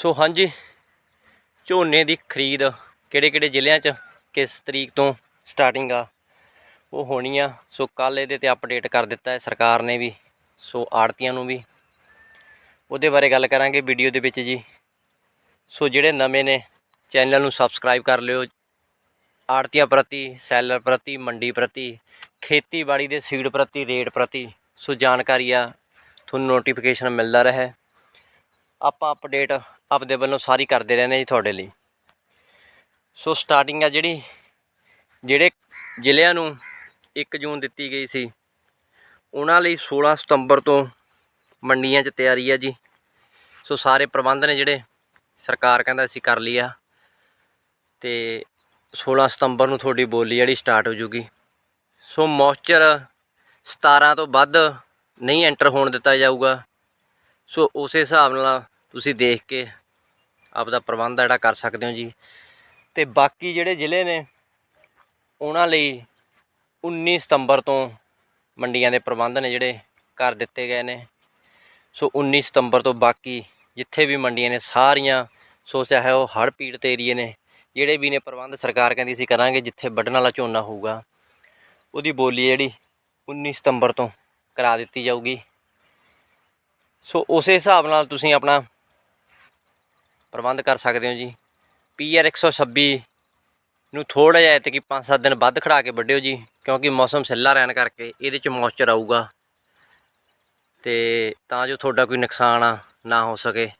ਸੋ ਹਾਂਜੀ, ਝੋਨੇ ਦੀ ਖਰੀਦ ਕਿਹੜੇ ਕਿਹੜੇ ਜ਼ਿਲ੍ਹਿਆਂ 'ਚ, ਕਿਸ ਤਰੀਕ ਤੋਂ ਸਟਾਰਟਿੰਗ ਆ, ਉਹ ਹੋਣੀ ਆ। ਸੋ ਕੱਲ ਇਹਦੇ ਤੇ ਅਪਡੇਟ ਕਰ ਦਿੱਤਾ ਹੈ ਸਰਕਾਰ ਨੇ ਵੀ, ਸੋ ਆੜਤੀਆਂ ਨੂੰ ਵੀ। ਉਹਦੇ ਬਾਰੇ ਗੱਲ ਕਰਾਂਗੇ ਵੀਡੀਓ ਦੇ ਵਿੱਚ ਜੀ। ਸੋ ਜਿਹੜੇ ਨਵੇਂ ਨੇ, ਚੈਨਲ ਨੂੰ ਸਬਸਕ੍ਰਾਈਬ ਕਰ ਲਿਓ। ਆੜਤੀਆਂ ਪ੍ਰਤੀ ਸੈਲਰ ਪ੍ਰਤੀ, ਮੰਡੀ ਪ੍ਰਤੀ, ਖੇਤੀਬਾੜੀ ਦੇ ਸੀਡ ਪ੍ਰਤੀ ਰੇਟ ਪ੍ਰਤੀ, ਸੋ ਜਾਣਕਾਰੀ ਆ, ਤੁਹਾਨੂੰ ਨੋਟੀਫਿਕੇਸ਼ਨ ਮਿਲਦਾ ਰਹੇ। ਆਪਾਂ ਅਪਡੇਟ ਆਪਦੇ ਵੱਲੋਂ ਸਾਰੀ ਕਰਦੇ ਰਹਿੰਦੇ ਜੀ ਤੁਹਾਡੇ ਲਈ। ਸੋ ਸਟਾਰਟਿੰਗ ਆ ਜਿਹੜੀ, ਜਿਹੜੇ ਜ਼ਿਲ੍ਹਿਆਂ ਨੂੰ 1 ਜੂਨ ਦਿੱਤੀ ਗਈ ਸੀ, ਉਹਨਾਂ ਲਈ 16 ਸਤੰਬਰ ਤੋਂ ਮੰਡੀਆਂ 'ਚ ਤਿਆਰੀ ਆ ਜੀ। ਸੋ ਸਾਰੇ ਪ੍ਰਬੰਧ ਨੇ ਜਿਹੜੇ, ਸਰਕਾਰ ਕਹਿੰਦਾ ਅਸੀਂ ਕਰ ਲਈ ਆ। ਤੇ 16 ਸਤੰਬਰ ਨੂੰ ਤੁਹਾਡੀ ਬੋਲੀ ਜਿਹੜੀ ਸਟਾਰਟ ਹੋ ਜੂਗੀ। ਸੋ ਮੌਇਸਚਰ 17 ਤੋਂ ਵੱਧ ਨਹੀਂ ਐਂਟਰ ਹੋਣ ਦਿੱਤਾ ਜਾਊਗਾ। ਸੋ ਉਸੇ ਹਿਸਾਬ ਨਾਲ ਤੁਸੀਂ ਦੇਖ ਕੇ ਆਪਦਾ ਪ੍ਰਬੰਧ ਜਿਹੜਾ ਕਰ ਸਕਦੇ ਹੋ ਜੀ। ਤੇ ਬਾਕੀ ਜਿਹੜੇ ਜ਼ਿਲ੍ਹੇ ਨੇ, ਉਹਨਾਂ ਲਈ 19 ਸਤੰਬਰ ਤੋਂ ਮੰਡੀਆਂ ਦੇ ਪ੍ਰਬੰਧ ਨੇ ਜਿਹੜੇ ਕਰ ਦਿੱਤੇ ਗਏ ਨੇ। ਸੋ 19 ਸਤੰਬਰ ਤੋਂ ਬਾਕੀ ਜਿੱਥੇ ਵੀ ਮੰਡੀਆਂ ਨੇ, ਸਾਰੀਆਂ ਸੋਚਿਆ ਹੈ ਉਹ ਹੜ੍ਹ ਪੀੜਤ ਏਰੀਏ ਨੇ, ਜਿਹੜੇ ਵੀ ਨੇ ਪ੍ਰਬੰਧ ਸਰਕਾਰ ਕਹਿੰਦੀ ਸੀ ਕਰਾਂਗੇ ਜਿੱਥੇ ਵੱਢਣ ਵਾਲਾ ਝੋਨਾ ਹੋਊਗਾ, ਉਹਦੀ ਬੋਲੀ ਜਿਹੜੀ 19 ਸਤੰਬਰ ਤੋਂ ਕਰਾ ਦਿੱਤੀ ਜਾਊਗੀ। ਸੋ ਉਸੇ ਹਿਸਾਬ ਨਾਲ ਤੁਸੀਂ ਆਪਣਾ ਪ੍ਰਬੰਧ ਕਰ ਸਕਦੇ ਹੋ ਜੀ। ਪੀਆਰ 126 ਨੂੰ ਥੋੜਾ ਜਿਹਾ ਐਤਕੀ 5-7 ਦਿਨ ਵੱਧ ਖੜਾ ਕੇ ਵੱਢਿਓ ਜੀ, ਕਿਉਂਕਿ ਮੌਸਮ ਸਿੱਲਾ ਰਹਿਣ ਕਰਕੇ ਇਹਦੇ ਚ ਮੌਇਸਚਰ ਆਊਗਾ। ਤੇ ਤਾਂ ਜੋ ਤੁਹਾਡਾ ਕੋਈ ਨੁਕਸਾਨ ਨਾ ਹੋ ਸਕੇ।